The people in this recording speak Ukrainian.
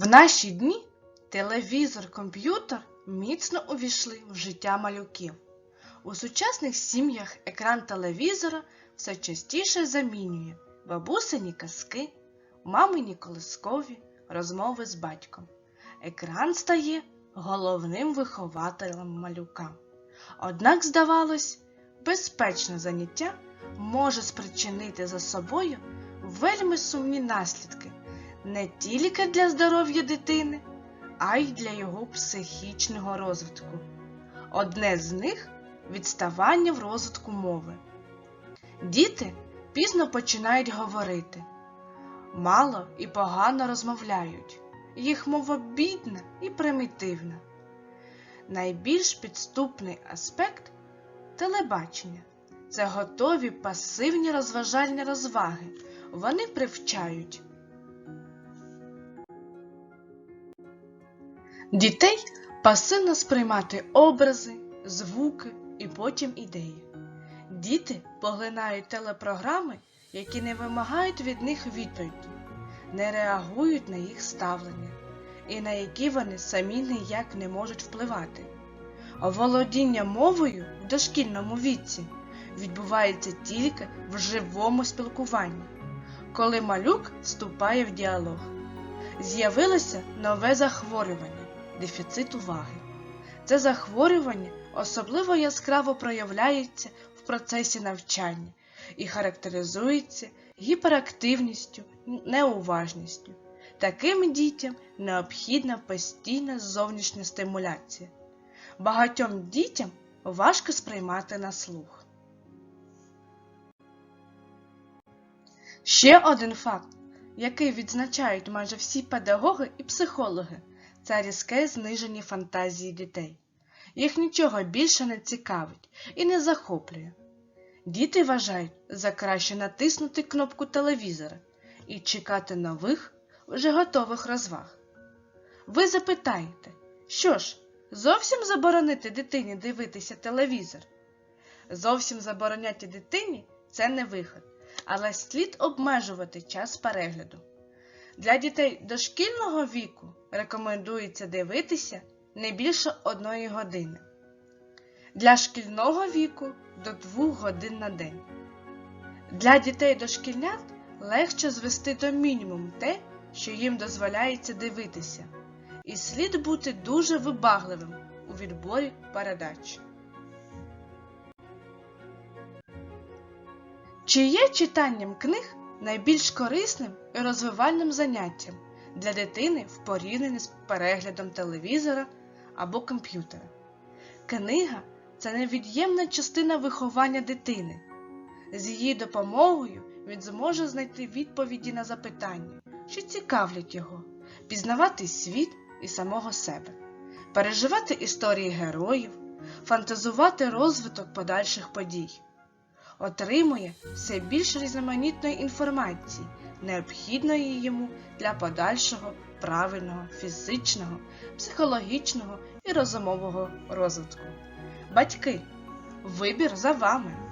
В наші дні телевізор, комп'ютер міцно увійшли в життя малюків. У сучасних сім'ях екран телевізора все частіше замінює бабусині казки, мамині колискові, розмови з батьком. Екран стає головним вихователем малюка. Однак, здавалось, безпечне заняття може спричинити за собою вельми сумні наслідки не тільки для здоров'я дитини, а й для його психічного розвитку. Одне з них відставання в розвитку мови. Діти пізно починають говорити, мало і погано розмовляють, їх мова бідна і примітивна. Найбільш підступний аспект телебачення це готові пасивні розважальні розваги. Вони привчають дітей пасивно сприймати образи, звуки і потім ідеї. Діти поглинають телепрограми, які не вимагають від них відповіді, не реагують на їх ставлення і на які вони самі ніяк не можуть впливати. Володіння мовою в дошкільному віці відбувається тільки в живому спілкуванні, коли малюк вступає в діалог. З'явилося нове захворювання дефіцит уваги. Це захворювання особливо яскраво проявляється в процесі навчання і характеризується гіперактивністю, неуважністю. Таким дітям необхідна постійна зовнішня стимуляція. Багатьом дітям важко сприймати на слух. Ще один факт, який відзначають майже всі педагоги і психологи, це різке зниження фантазії дітей. Їх нічого більше не цікавить і не захоплює. Діти вважають за краще натиснути кнопку телевізора і чекати нових, вже готових розваг. Ви запитаєте, що ж, зовсім заборонити дитині дивитися телевізор? Зовсім забороняти дитині це не вихід, але слід обмежувати час перегляду. Для дітей дошкільного віку рекомендується дивитися не більше одної години. Для шкільного віку до 2 годин на день. Для дітей дошкільнят легше звести до мінімуму те, що їм дозволяється дивитися, і слід бути дуже вибагливим у відборі передач. Чи є читанням книг найбільш корисним і розвивальним заняттям для дитини в порівнянні з переглядом телевізора або комп'ютера? Книга це невід'ємна частина виховання дитини. З її допомогою він зможе знайти відповіді на запитання, що цікавлять його, пізнавати світ і самого себе, переживати історії героїв, фантазувати розвиток подальших подій, отримує все більш різноманітної інформації, необхідної йому для подальшого правильного фізичного, психологічного і розумового розвитку. Батьки, вибір за вами.